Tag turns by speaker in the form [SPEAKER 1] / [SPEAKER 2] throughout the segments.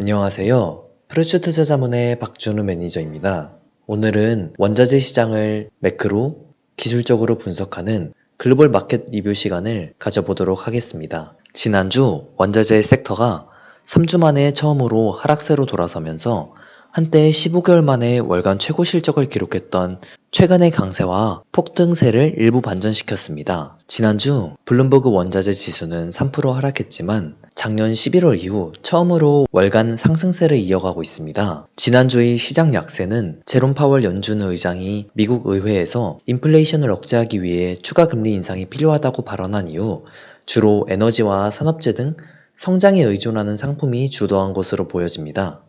[SPEAKER 1] 안녕하세요. 프레츠 투자자문의 박준우 매니저입니다. 오늘은 원자재 시장을 매크로 기술적으로 분석하는 글로벌 마켓 리뷰 시간을 가져보도록 하겠습니다. 지난주 원자재 섹터가 3주 만에 처음으로 하락세로 돌아서면서 한때 15개월 만에 월간 최고 실적을 기록했던 최근의 강세와 폭등세를 일부 반전시켰습니다. 지난주 블룸버그 원자재 지수는 3% 하락했지만 작년 11월 이후 처음으로 월간 상승세를 이어가고 있습니다. 지난주의 시장 약세는 제롬 파월 연준 의장이 미국 의회에서 인플레이션을 억제하기 위해 추가 금리 인상이 필요하다고 발언한 이후 주로 에너지와 산업재 등 성장에 의존하는 상품이 주도한 것으로 보여집니다.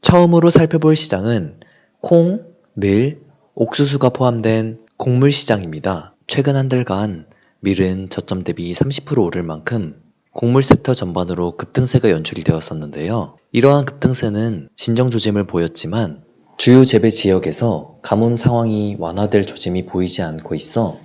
[SPEAKER 1] 처음으로 살펴볼 시장은 콩, 밀, 옥수수가 포함된 곡물 시장입니다. 최근 한 달간 밀은 저점 대비 30% 오를 만큼 곡물 섹터 전반으로 급등세가 연출이 되었었는데요. 이러한 급등세는 진정 조짐을 보였지만 주요 재배 지역에서 가뭄 상황이 완화될 조짐이 보이지 않고 있어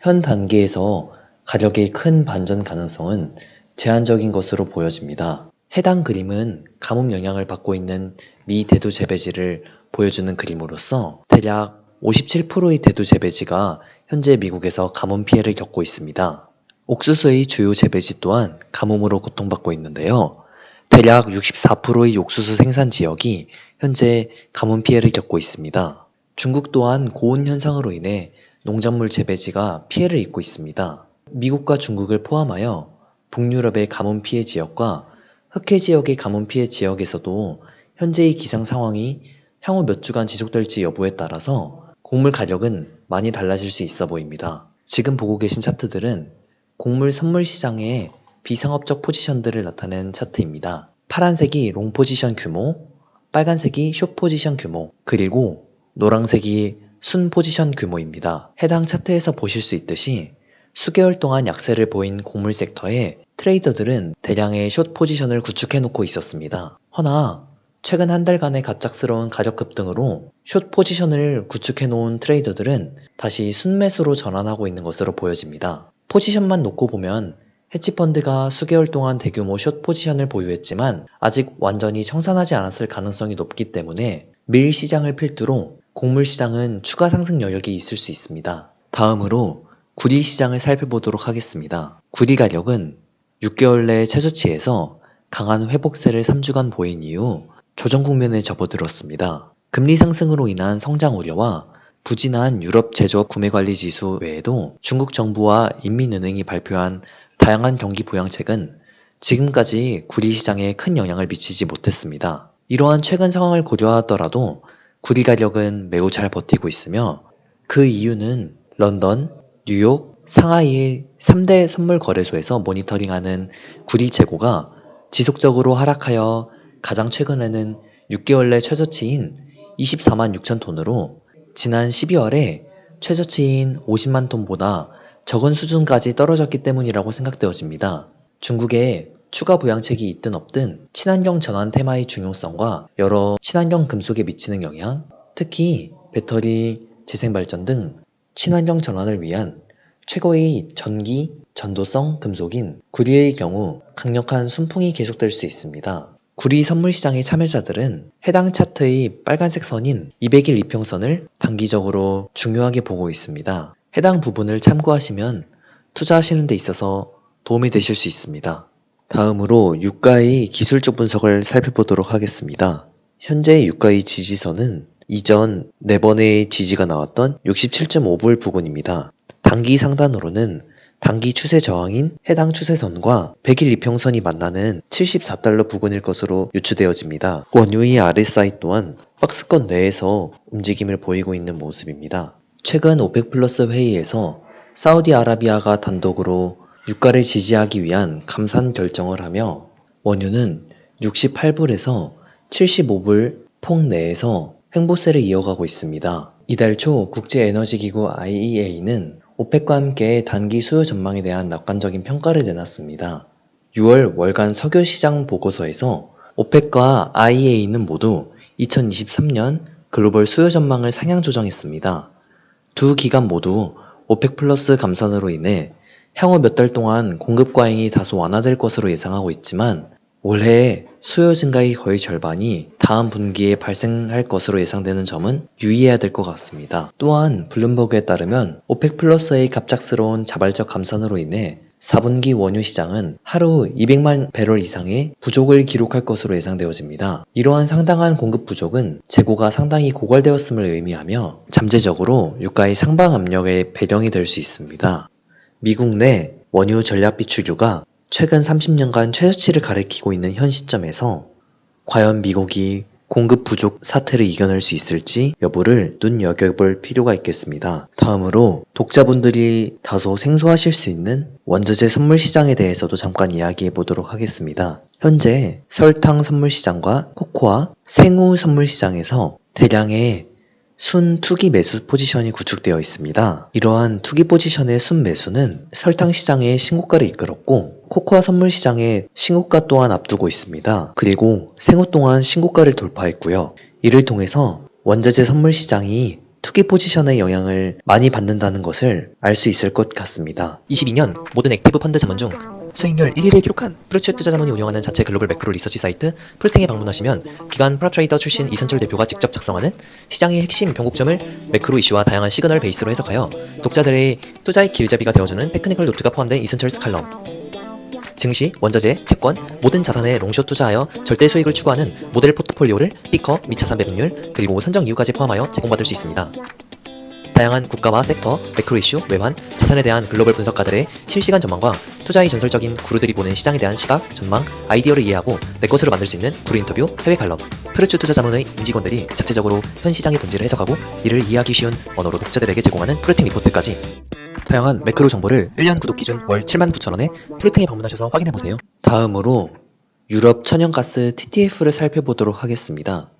[SPEAKER 1] 현 단계에서 가격의 큰 반전 가능성은 제한적인 것으로 보여집니다. 해당 그림은 가뭄 영향을 받고 있는 미 대두 재배지를 보여주는 그림으로서 대략 57%의 대두 재배지가 현재 미국에서 가뭄 피해를 겪고 있습니다. 옥수수의 주요 재배지 또한 가뭄으로 고통받고 있는데요. 대략 64%의 옥수수 생산 지역이 현재 가뭄 피해를 겪고 있습니다. 중국 또한 고온 현상으로 인해 농작물 재배지가 피해를 입고 있습니다. 미국과 중국을 포함하여 북유럽의 가뭄 피해 지역과 흑해 지역의 가뭄 피해 지역에서도 현재의 기상 상황이 향후 몇 주간 지속될지 여부에 따라서 곡물 가격은 많이 달라질 수 있어 보입니다. 지금 보고 계신 차트들은 곡물 선물 시장의 비상업적 포지션들을 나타낸 차트입니다. 파란색이 롱 포지션 규모, 빨간색이 숏 포지션 규모, 그리고 노란색이 순 포지션 규모입니다. 해당 차트에서 보실 수 있듯이 수개월 동안 약세를 보인 곡물 섹터에 트레이더들은 대량의 숏 포지션을 구축해 놓고 있었습니다. 허나 최근 한 달간의 갑작스러운 가격 급등으로 숏 포지션을 구축해 놓은 트레이더들은 다시 순매수로 전환하고 있는 것으로 보여집니다. 포지션만 놓고 보면 헤지펀드가 수개월 동안 대규모 숏 포지션을 보유했지만 아직 완전히 청산하지 않았을 가능성이 높기 때문에 밀 시장을 필두로 곡물 시장은 추가 상승 여력이 있을 수 있습니다. 다음으로 구리 시장을 살펴보도록 하겠습니다. 구리 가격은 6개월 내 최저치에서 강한 회복세를 3주간 보인 이후 조정 국면에 접어들었습니다. 금리 상승으로 인한 성장 우려와 부진한 유럽 제조업 구매 관리 지수 외에도 중국 정부와 인민은행이 발표한 다양한 경기 부양책은 지금까지 구리 시장에 큰 영향을 미치지 못했습니다. 이러한 최근 상황을 고려하더라도 구리 가격은 매우 잘 버티고 있으며 그 이유는 런던, 뉴욕, 상하이의 3대 선물 거래소에서 모니터링하는 구리 재고가 지속적으로 하락하여 가장 최근에는 6개월 내 최저치인 24만 6천 톤으로 지난 12월에 최저치인 50만 톤보다 적은 수준까지 떨어졌기 때문이라고 생각되어집니다. 중국에 추가 부양책이 있든 없든 친환경 전환 테마의 중요성과 여러 친환경 금속에 미치는 영향, 특히 배터리, 재생발전 등 친환경 전환을 위한 최고의 전기, 전도성 금속인 구리의 경우 강력한 순풍이 계속될 수 있습니다. 구리 선물 시장의 참여자들은 해당 차트의 빨간색 선인 200일 이평선을 단기적으로 중요하게 보고 있습니다. 해당 부분을 참고하시면 투자하시는 데 있어서 도움이 되실 수 있습니다. 다음으로 유가의 기술적 분석을 살펴보도록 하겠습니다. 현재 유가의 지지선은 이전 4번의 지지가 나왔던 67.5불 부근입니다. 단기 상단으로는 단기 추세 저항인 해당 추세선과 100일 이평선이 만나는 74달러 부근일 것으로 유추되어집니다. 원유의 RSI 또한 박스권 내에서 움직임을 보이고 있는 모습입니다. 최근 오펙 플러스 회의에서 사우디아라비아가 단독으로 유가를 지지하기 위한 감산 결정을 하며 원유는 68불에서 75불 폭 내에서 횡보세를 이어가고 있습니다. 이달 초 국제에너지기구 IEA는 오펙과 함께 단기 수요 전망에 대한 낙관적인 평가를 내놨습니다. 6월 월간 석유 시장 보고서에서 오펙과 IEA는 모두 2023년 글로벌 수요 전망을 상향 조정했습니다. 두 기관 모두 오펙 플러스 감산으로 인해 향후 몇 달 동안 공급 과잉이 다소 완화될 것으로 예상하고 있지만 올해 수요 증가의 거의 절반이 다음 분기에 발생할 것으로 예상되는 점은 유의해야 될 것 같습니다. 또한 블룸버그에 따르면 오펙 플러스의 갑작스러운 자발적 감산으로 인해 4분기 원유 시장은 하루 200만 배럴 이상의 부족을 기록할 것으로 예상되어집니다. 이러한 상당한 공급 부족은 재고가 상당히 고갈되었음을 의미하며 잠재적으로 유가의 상방 압력의 배경이 될 수 있습니다. 미국 내 원유 전략 비축유가 최근 30년간 최저치를 가리키고 있는 현 시점에서 과연 미국이 공급 부족 사태를 이겨낼 수 있을지 여부를 눈여겨볼 필요가 있겠습니다. 다음으로 독자분들이 다소 생소하실 수 있는 원자재 선물 시장에 대해서도 잠깐 이야기해 보도록 하겠습니다. 현재 설탕 선물 시장과 코코아, 생우 선물 시장에서 대량의 순 투기 매수 포지션이 구축되어 있습니다. 이러한 투기 포지션의 순 매수는 설탕 시장의 신고가를 이끌었고 코코아 선물 시장의 신고가 또한 앞두고 있습니다. 그리고 생후 또한 신고가를 돌파했고요. 이를 통해서 원자재 선물 시장이 투기 포지션의 영향을 많이 받는다는 것을 알 수 있을 것 같습니다.
[SPEAKER 2] 22년 모든 액티브 펀드 자문 중 수익률 1위를 기록한 프루츠 투자 자문이 운영하는 자체 글로벌 매크로 리서치 사이트 풀탱에 방문하시면 기관 프로트레이더 출신 이선철 대표가 직접 작성하는 시장의 핵심 변곡점을 매크로 이슈와 다양한 시그널 베이스로 해석하여 독자들의 투자의 길잡이가 되어주는 테크니컬 노트가 포함된 이선철 스칼럼 증시, 원자재, 채권, 모든 자산에 롱숏 투자하여 절대 수익을 추구하는 모델 포트폴리오를 피커, 미차산 배분율, 그리고 선정 이유까지 포함하여 제공받을 수 있습니다. 다양한 국가와 섹터, 매크로 이슈, 외환, 자산에 대한 글로벌 분석가들의 실시간 전망과 투자의 전설적인 구루들이 보는 시장에 대한 시각, 전망, 아이디어를 이해하고 내 것으로 만들 수 있는 구루 인터뷰, 해외 칼럼, 프르츠 투자 자문의 임직원들이 자체적으로 현 시장의 본질을 해석하고 이를 이해하기 쉬운 언어로 독자들에게 제공하는 프루팅 리포트까지 다양한 매크로 정보를 1년 구독 기준 월 79,000원에 프루팅에 방문하셔서 확인해보세요.
[SPEAKER 1] 다음으로 유럽 천연가스 TTF를 살펴보도록 하겠습니다.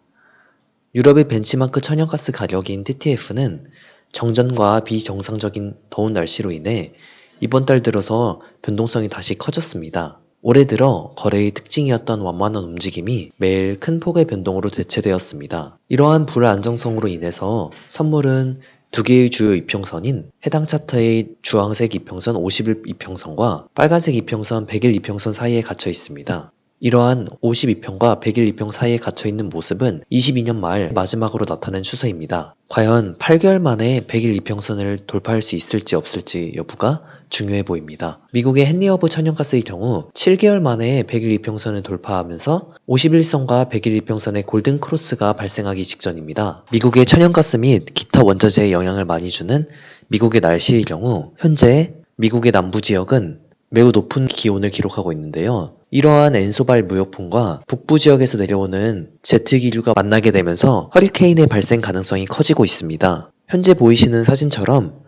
[SPEAKER 1] 유럽의 벤치마크 천연가스 가격인 TTF는 정전과 비정상적인 더운 날씨로 인해 이번 달 들어서 변동성이 다시 커졌습니다. 올해 들어 거래의 특징이었던 완만한 움직임이 매일 큰 폭의 변동으로 대체되었습니다. 이러한 불안정성으로 인해서 선물은 두 개의 주요 이평선인 해당 차트의 주황색 이평선 50일 이평선과 빨간색 이평선 100일 이평선 사이에 갇혀 있습니다. 이러한 52평과 100일 2평 사이에 갇혀 있는 모습은 22년 말 마지막으로 나타낸 추세입니다. 과연 8개월 만에 100일 2평선을 돌파할 수 있을지 없을지 여부가 중요해 보입니다. 미국의 헨리허브 천연가스의 경우 7개월 만에 100일 2평선을 돌파하면서 51선과 100일 2평선의 골든 크로스가 발생하기 직전입니다. 미국의 천연가스 및 기타 원자재에 영향을 많이 주는 미국의 날씨의 경우 현재 미국의 남부 지역은 매우 높은 기온을 기록하고 있는데요. 이러한 엔소발 무역풍과 북부 지역에서 내려오는 제트 기류가 만나게 되면서 허리케인의 발생 가능성이 커지고 있습니다. 현재 보이시는 사진처럼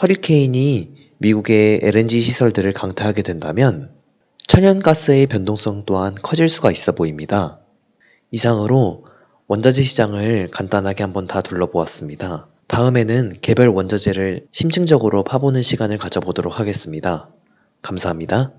[SPEAKER 1] 허리케인이 미국의 LNG 시설들을 강타하게 된다면 천연가스의 변동성 또한 커질 수가 있어 보입니다. 이상으로 원자재 시장을 간단하게 한번 다 둘러보았습니다. 다음에는 개별 원자재를 심층적으로 파보는 시간을 가져보도록 하겠습니다. 감사합니다.